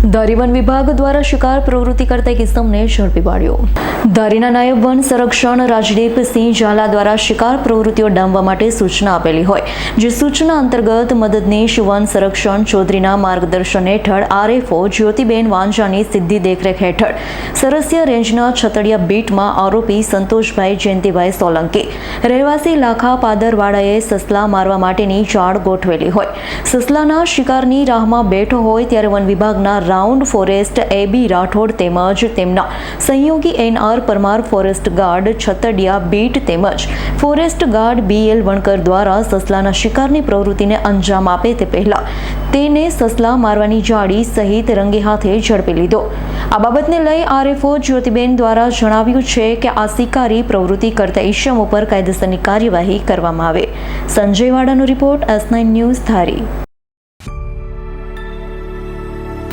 ધારી one વિભાગ દ્વારા શિકાર પ્રવૃત્તિ કરતા એક ઇસમને ઝડપી પાડ્યો. ધારીના નાયબ વન સંરક્ષણ રાજદીપસિંહ ઝાલા દ્વારા શિકાર પ્રવૃત્તિઓ ડામવા માટે સૂચના આપેલી હોય, જે સૂચના અંતર્ગત મદદનીશ વન સંરક્ષણ ચૌધરીના માર્ગદર્શન હેઠળ આરએફઓ જ્યોતિબેન વાંઝાની સીધી દેખરેખ હેઠળ સરસ્ય રેન્જના છતડિયા બીટમાં આરોપી સંતોષભાઈ જયંતિભાઈ સોલંકી. રહેવાસી લાખા પાદરવાડાએ સસલા મારવા માટેની ચાળ ગોઠવેલી હોય. સસલાના શિકારની રાહમાં બેઠો હોય ત્યારે વન વિભાગના round forest A B Rathod તેમજ તેમના સંયોગી N R Parmar forest guard Chhatadiya beat તેમજ forest guard B L Vankar દ્વારા સસલાના શિકારની પ્રવૃત્તિને અંજામ આપે તે પહેલા તેને સસલા મારવાની જાળી સહિત રંગે હાથે ઝડપી લીધો. આ બાબતને લઈ આરએફઓ જ્યોતિબેન દ્વારા જણાવ્યું છે કે આ શિકારી પ્રવૃત્તિ કરતા ઈશમ ઉપર કાયદેસરની કાર્યવાહી કરવામાં આવે. Sanjay વાડાનો report S nine news Dhari.